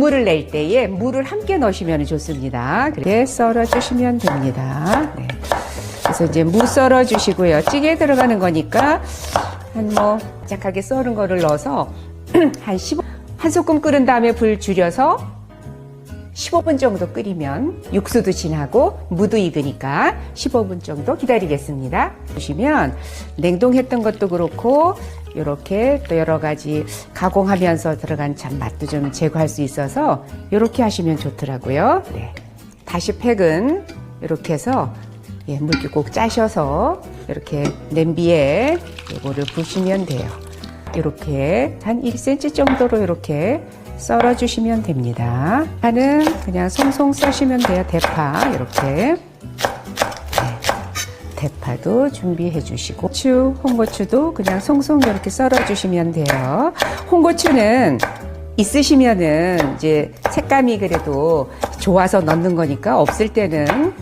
국물을 낼 때에 물을 함께 넣으시면 좋습니다. 그렇게 썰어 주시면 됩니다. 네. 그래서 이제 무 썰어 주시고요. 찌개에 들어가는 거니까 한뭐 약하게 썰은 거를 넣어서 한 15, 한 소끔 끓은 다음에 불 줄여서 15분 정도 끓이면 육수도 진하고 무도 익으니까 15분 정도 기다리겠습니다. 보시면 냉동했던 것도 그렇고 이렇게 또 여러 가지 가공하면서 들어간 참 맛도 좀 제거할 수 있어서 이렇게 하시면 좋더라고요. 네. 다시 팩은 이렇게 해서 예, 물기 꼭 짜셔서 이렇게 냄비에 이거를 부시면 돼요. 이렇게 한 1cm 정도로 이렇게 썰어 주시면 됩니다. 파는 그냥 송송 써시면 돼요. 대파 이렇게. 네. 대파도 준비해 주시고 고추, 홍고추도 그냥 송송 이렇게 썰어 주시면 돼요. 홍고추는 있으시면은 이제 색감이 그래도 좋아서 넣는 거니까 없을 때는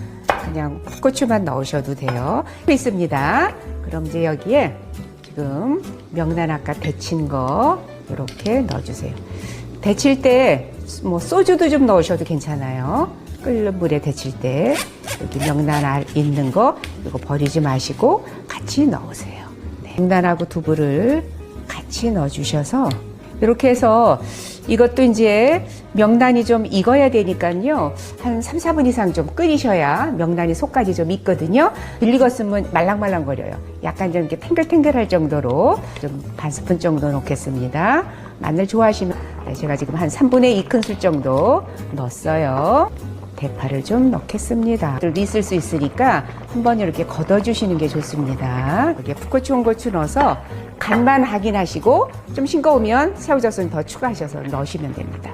그냥 고추만 넣으셔도 돼요. 있습니다. 그럼 이제 여기에 지금 명란 아까 데친 거 이렇게 넣어주세요. 데칠 때 뭐 소주도 좀 넣으셔도 괜찮아요. 끓는 물에 데칠 때 여기 명란 알 있는 거 이거 버리지 마시고 같이 넣으세요. 네. 명란하고 두부를 같이 넣어주셔서 이렇게 해서 이것도 이제 명란이 좀 익어야 되니까요. 한 3, 4분 이상 좀 끓이셔야 명란이 속까지 좀 익거든요. 덜 익었으면 말랑말랑거려요. 약간 좀 이렇게 탱글탱글할 정도로 좀 반 스푼 정도 넣겠습니다. 마늘 좋아하시면 네, 제가 지금 한 3분의 2큰술 정도 넣었어요. 대파를 좀 넣겠습니다. 있을 수 있으니까 한번 이렇게 걷어주시는 게 좋습니다. 여기에 풋고추, 홍고추 넣어서 간만 확인하시고 좀 싱거우면 새우젓은 더 추가하셔서 넣으시면 됩니다.